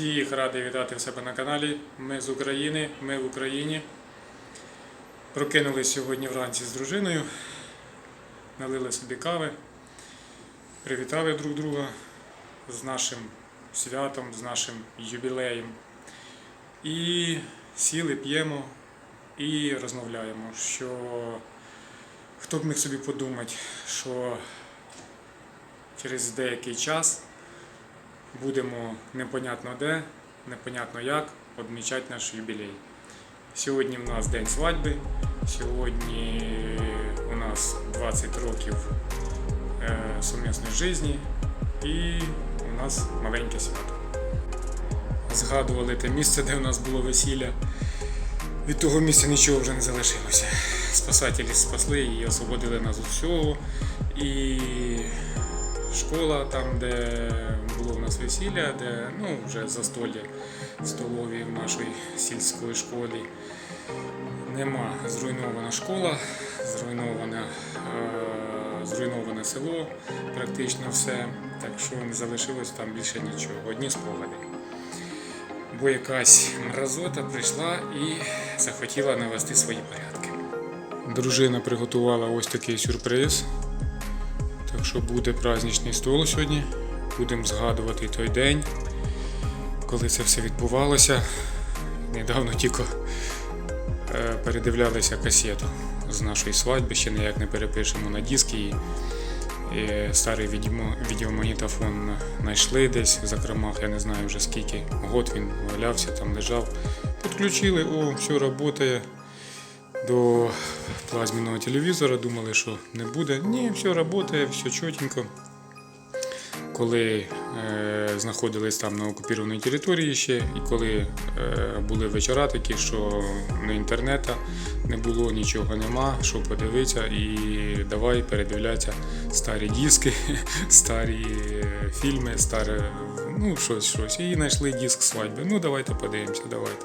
Радий вітати в себе на каналі. Ми з України, ми в Україні. Прокинулись сьогодні вранці з дружиною, налили собі кави, привітали друг друга з нашим святом, з нашим юбілеєм. І сіли, п'ємо і розмовляємо, що хто б міг собі подумати, що через деякий час будемо непонятно де, непонятно як відмічати наш юбілей. Сьогодні в нас день свадьби, сьогодні у нас 20 років е, сумісної житті і у нас маленьке свято. Згадували те місце, де у нас було весілля. Від того місця нічого вже не залишилося. Спасателі спасли і освободили нас від всього. І школа, там, де було в нас весілля, де ну, вже застолля в столові в нашій сільської школі. Нема зруйнована школа, зруйноване, е, зруйноване село, практично все. Так що не залишилось там більше нічого. Одні спогади. Бо якась мразота прийшла і захотіла навести свої порядки. Дружина приготувала ось такий сюрприз. Так що буде праздничний стол сьогодні. Будемо згадувати той день, коли це все відбувалося. Недавно тільки е, передивлялися касету з нашої свадьби, ще ніяк не перепишемо на диски. І, і старий відеомагнітофон знайшли десь в закромах, я не знаю вже скільки. Год він валявся, там лежав. Підключили, о, все працює до плазменного телевізора, думали, що не буде. Ні, все працює, все чотенько. Коли е, знаходились там на окупованій території ще, і коли е, були вечора такі, що на інтернету не було, нічого нема, що подивитися, і давай передивлятися старі диски, старі е, фільми, старе, ну щось, щось. І знайшли диск свадьби. Ну давайте подивимося, давайте.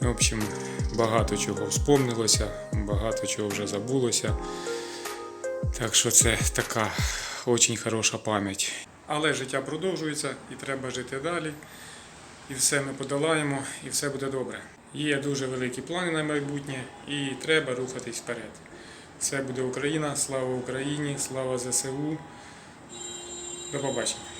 В общем, багато чого вспомнилося, багато чого вже забулося. Так що це така дуже хороша пам'ять. Але життя продовжується і треба жити далі. І все ми подолаємо, і все буде добре. Є дуже великі плани на майбутнє, і треба рухатись вперед. Це буде Україна, слава Україні, слава ЗСУ. До побачення.